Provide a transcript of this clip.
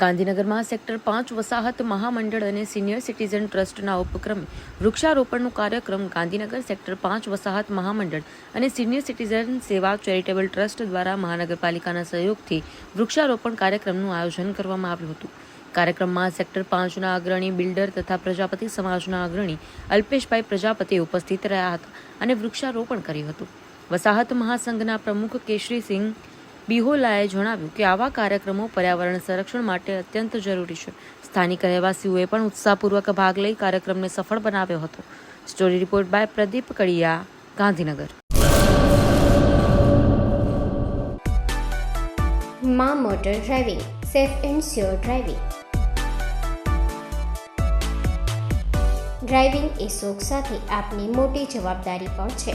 ગાંધીનગરમાં સેક્ટર પાંચ વસાહત મહામંડળ અને સિનિયર સિટીઝન ટ્રસ્ટના ઉપક્રમે વૃક્ષારોપણનો કાર્યક્રમ ગાંધીનગર સેક્ટર પાંચ વસાહત મહામંડળ અને સિનિયર સિટીઝન સેવા ચેરિટેબલ ટ્રસ્ટ દ્વારા મહાનગરપાલિકાના સહયોગથી વૃક્ષારોપણ કાર્યક્રમનું આયોજન કરવામાં આવ્યું હતું. કાર્યક્રમમાં સેક્ટર પાંચના અગ્રણી બિલ્ડર તથા પ્રજાપતિ સમાજના અગ્રણી અલ્પેશભાઈ પ્રજાપતિ ઉપસ્થિત રહ્યા હતા અને વૃક્ષારોપણ કર્યું હતું. વસાહત મહાસંઘના પ્રમુખ કેશરીસિંહ બિહોલાએ જણાવ્યું કે આવા કાર્યક્રમો પર્યાવરણ સંરક્ષણ માટે અત્યંત જરૂરી છે. સ્થાનિક રહેવાસીઓએ પણ ઉત્સાહપૂર્વક ભાગ લઈ કાર્યક્રમને સફળ બનાવ્યો હતો. સ્ટોરી રિપોર્ટ બાય પ્રદીપ કડિયા, ગાંધીનગર. માં motor driving, safe and sure driving. Driving એ શોખ સાથે આપની મોટી જવાબદારી પણ છે.